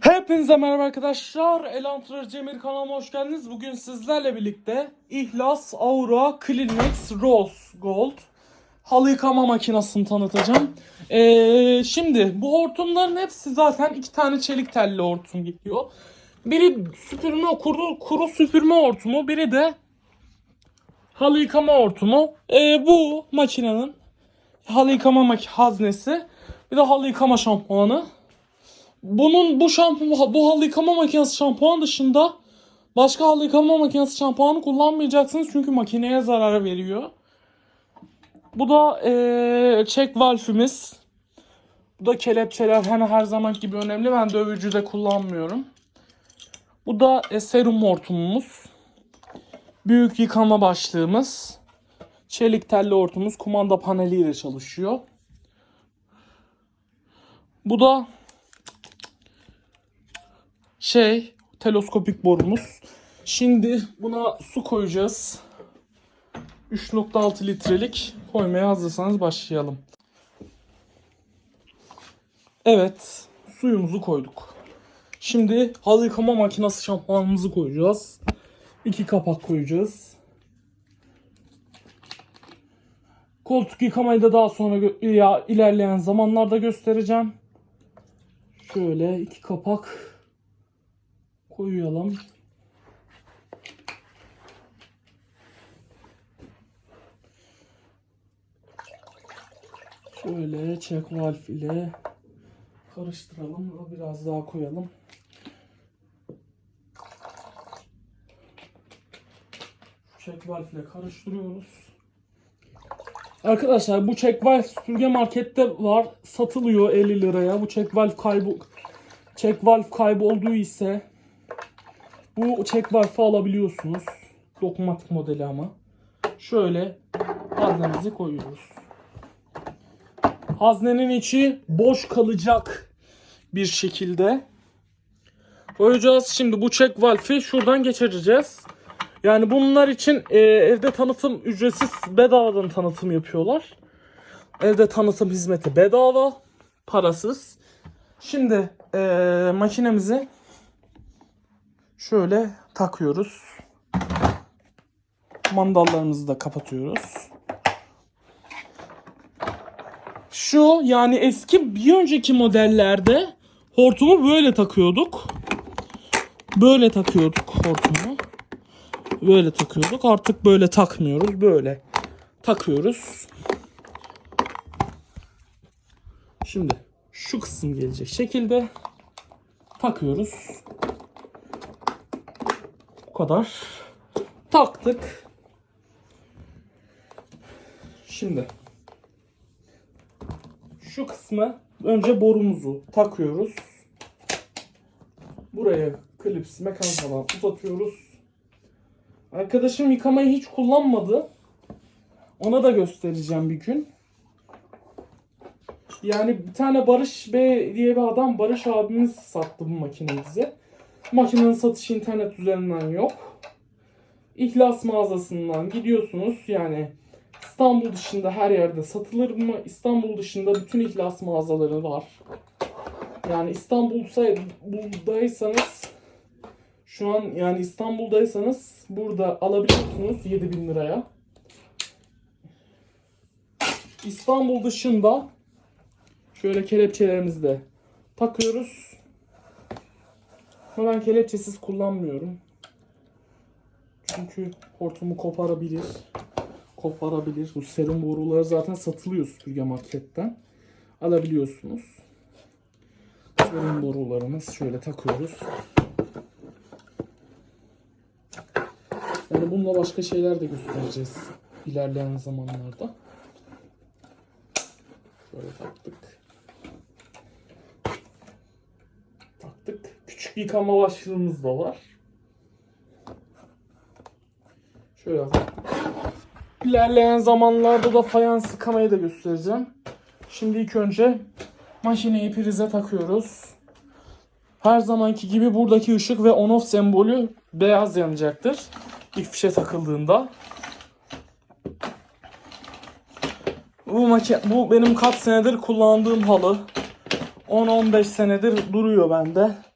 Hepinize merhaba arkadaşlar. Elantrar Cemil kanalıma hoş geldiniz. Bugün sizlerle birlikte İhlas Aura Kleenex Rose Gold halı yıkama makinesini tanıtacağım. Ee, şimdi bu hortumların hepsi zaten iki tane çelik telli hortum geliyor. Biri süpürme kuru, kuru süpürme hortumu, biri de halı yıkama hortumu. Ee, bu makinenin halı yıkama haznesi, bir de halı yıkama şampuanı. Bunun bu şampuan bu halı yıkama makinesi şampuan dışında başka halı yıkama makinesi şampuanı kullanmayacaksınız çünkü makineye zarar veriyor. Bu da eee check valfimiz. Bu da kelepçeler hani her zaman gibi önemli. Ben dövücüde kullanmıyorum. Bu da e, serum hortumumuz. Büyük yıkama başlığımız. Çelik telli hortumumuz kumanda paneliyle çalışıyor. Bu da şey teleskopik borumuz. Şimdi buna su koyacağız. 3.6 litrelik koymaya hazırsanız başlayalım. Evet suyumuzu koyduk. Şimdi halı yıkama makinesi şampuanımızı koyacağız. İki kapak koyacağız. Koltuk yıkamayı da daha sonra ya ilerleyen zamanlarda göstereceğim. Şöyle iki kapak koyalım. Şöyle check valve ile karıştıralım biraz daha koyalım. Check valve ile karıştırıyoruz. Arkadaşlar bu check valve süpürge markette var. Satılıyor 50 liraya. Bu check valve kaybı check valve kaybolduğu ise bu check valve'ı alabiliyorsunuz. Dokunmatik modeli ama. Şöyle haznemizi koyuyoruz. Haznenin içi boş kalacak bir şekilde koyacağız. Şimdi bu check valve'i şuradan geçireceğiz. Yani bunlar için e, evde tanıtım ücretsiz bedavadan tanıtım yapıyorlar. Evde tanıtım hizmeti bedava, parasız. Şimdi e, makinemizi şöyle takıyoruz. Mandallarımızı da kapatıyoruz. Şu yani eski bir önceki modellerde hortumu böyle takıyorduk. Böyle takıyorduk hortumu. Böyle takıyorduk. Artık böyle takmıyoruz. Böyle takıyoruz. Şimdi şu kısım gelecek şekilde takıyoruz. Kadar. Taktık. Şimdi şu kısmı önce borumuzu takıyoruz. Buraya klips mekanizmadan uzatıyoruz. Arkadaşım yıkamayı hiç kullanmadı. Ona da göstereceğim bir gün. Yani bir tane Barış Bey diye bir adam Barış abimiz sattı bu makineyi bize. Makinenin satışı internet üzerinden yok. İhlas mağazasından gidiyorsunuz yani İstanbul dışında her yerde satılır mı? İstanbul dışında bütün ihlas mağazaları var. Yani İstanbul'daysanız şu an yani İstanbul'daysanız burada alabiliyorsunuz 7000 liraya. İstanbul dışında şöyle kelepçelerimizi de takıyoruz. Ama ben kelepçesiz kullanmıyorum. Çünkü hortumu koparabilir koparabilir. Bu serum boruları zaten satılıyor süpürge marketten. Alabiliyorsunuz. Serum borularımız şöyle takıyoruz. Yani bununla başka şeyler de göstereceğiz ilerleyen zamanlarda. Şöyle taktık. Taktık. Küçük yıkama başlığımız da var. Şöyle İlerleyen zamanlarda da fayans yıkamayı da göstereceğim. Şimdi ilk önce makineyi prize takıyoruz. Her zamanki gibi buradaki ışık ve on off sembolü beyaz yanacaktır. İlk fişe takıldığında. Bu makine, bu benim kaç senedir kullandığım halı. 10-15 senedir duruyor bende.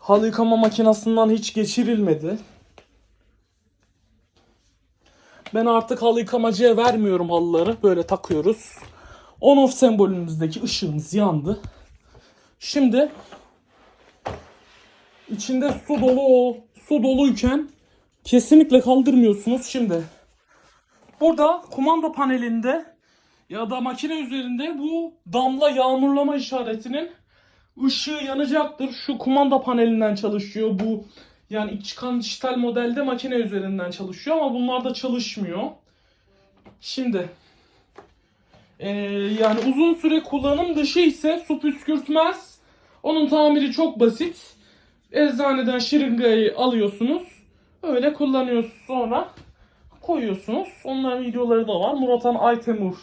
Halı yıkama makinesinden hiç geçirilmedi. Ben artık halı yıkamacıya vermiyorum halıları. Böyle takıyoruz. On off sembolümüzdeki ışığımız yandı. Şimdi içinde su dolu o su doluyken kesinlikle kaldırmıyorsunuz. Şimdi burada kumanda panelinde ya da makine üzerinde bu damla yağmurlama işaretinin ışığı yanacaktır. Şu kumanda panelinden çalışıyor bu. Yani çıkan dijital modelde makine üzerinden çalışıyor ama bunlar da çalışmıyor. Şimdi ee, yani uzun süre kullanım dışı ise su püskürtmez. Onun tamiri çok basit. Eczaneden şırıngayı alıyorsunuz. Öyle kullanıyorsunuz sonra koyuyorsunuz. Onların videoları da var. Muratan Aytemur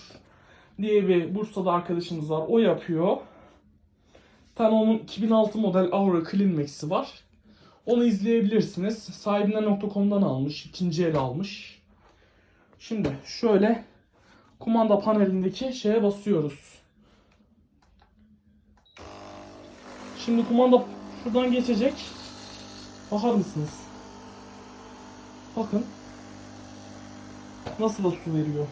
diye bir Bursa'da arkadaşımız var. O yapıyor. Tane onun 2006 model Aura Clean Max'i var. Onu izleyebilirsiniz. Sahibinden.com'dan almış. ikinci el almış. Şimdi şöyle kumanda panelindeki şeye basıyoruz. Şimdi kumanda şuradan geçecek. Bakar mısınız? Bakın. Nasıl da su veriyor.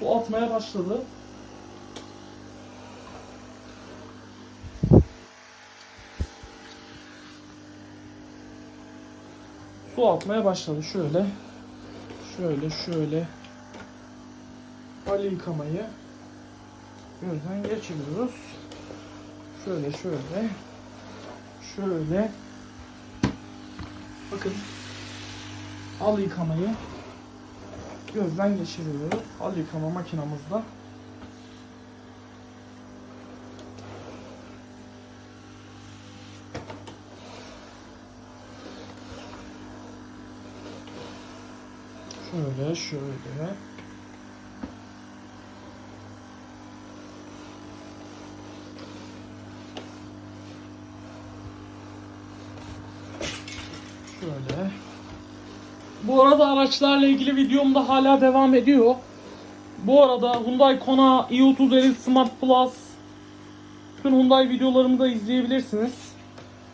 Su atmaya başladı. Su atmaya başladı. Şöyle. Şöyle şöyle. Ali yıkamayı gözden geçiriyoruz. Şöyle şöyle. Şöyle. Bakın. Al yıkamayı gözden geçiriyoruz. Al yıkama makinamızda. Şöyle şöyle. Bu arada araçlarla ilgili videom da hala devam ediyor. Bu arada Hyundai Kona i30 Elite Smart Plus bütün Hyundai videolarımı da izleyebilirsiniz.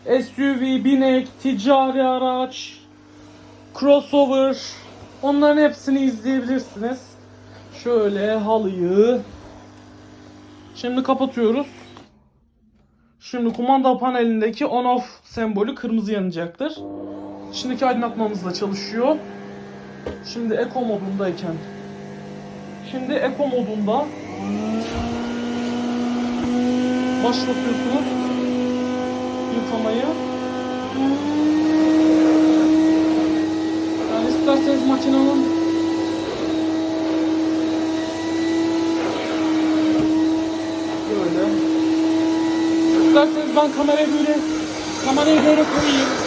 SUV, binek, ticari araç, crossover onların hepsini izleyebilirsiniz. Şöyle halıyı Şimdi kapatıyoruz. Şimdi kumanda panelindeki on off sembolü kırmızı yanacaktır. Şimdiki aydınlatmamız da çalışıyor. Şimdi Eco modundayken. Şimdi Eco modunda başlatıyorsunuz yıkamayı. İsterseniz makinenin böyle. İsterseniz ben kamerayı böyle kamerayı böyle koyayım.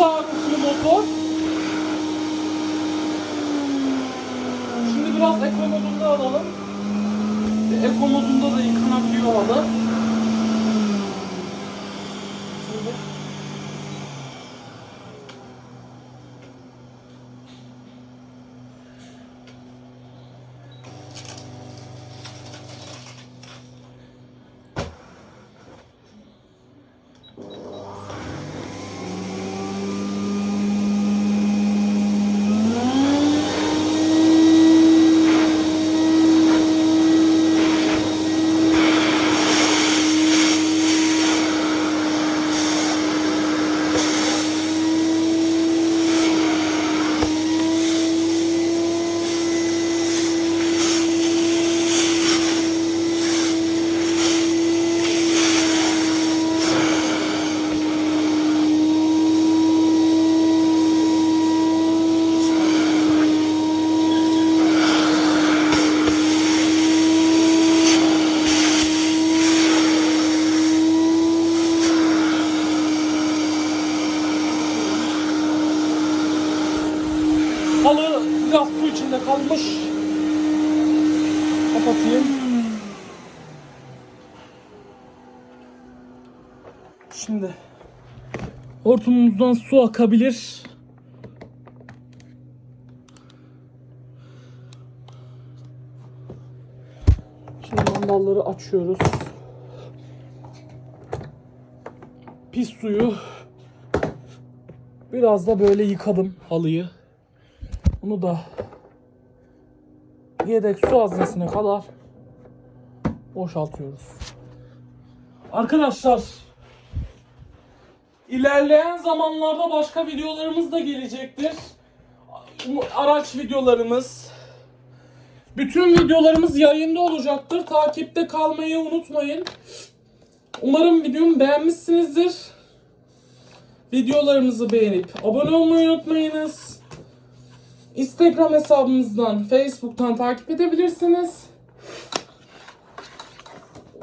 zor. Şimdi biraz eko modunda alalım. Eko modunda da yıkanabiliyor halı. Şimdi Halı biraz su içinde kalmış. Kapatayım. Şimdi hortumumuzdan su akabilir. Şimdi mandalları açıyoruz. Pis suyu biraz da böyle yıkadım halıyı. Bunu da yedek su haznesine kadar boşaltıyoruz. Arkadaşlar ilerleyen zamanlarda başka videolarımız da gelecektir. Araç videolarımız. Bütün videolarımız yayında olacaktır. Takipte kalmayı unutmayın. Umarım videomu beğenmişsinizdir. Videolarımızı beğenip abone olmayı unutmayınız. Instagram hesabımızdan, Facebook'tan takip edebilirsiniz.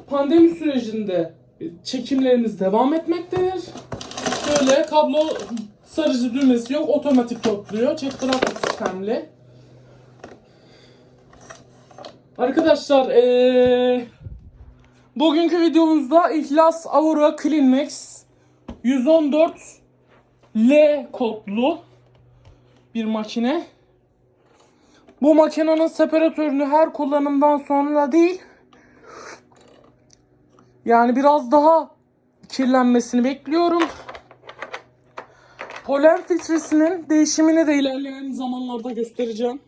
Pandemi sürecinde çekimlerimiz devam etmektedir. Böyle kablo sarıcı düğmesi yok, otomatik topluyor. Çek bırak sistemli. Arkadaşlar, eee, bugünkü videomuzda İhlas Aura Clean Max 114 L kodlu bir makine. Bu makinenin separatörünü her kullanımdan sonra değil, yani biraz daha kirlenmesini bekliyorum. Polen filtresinin değişimini de ilerleyen zamanlarda göstereceğim.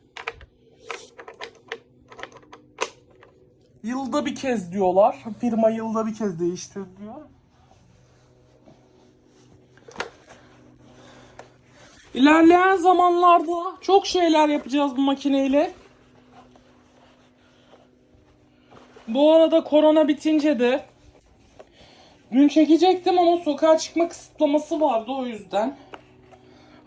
Yılda bir kez diyorlar. Firma yılda bir kez değiştir diyor. İlerleyen zamanlarda çok şeyler yapacağız bu makineyle. Bu arada korona bitince de dün çekecektim ama sokağa çıkma kısıtlaması vardı o yüzden.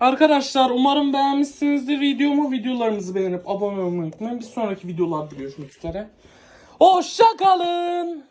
Arkadaşlar umarım beğenmişsinizdir videomu. Videolarımızı beğenip abone olmayı unutmayın. Bir sonraki videolarda görüşmek üzere. Hoşça kalın.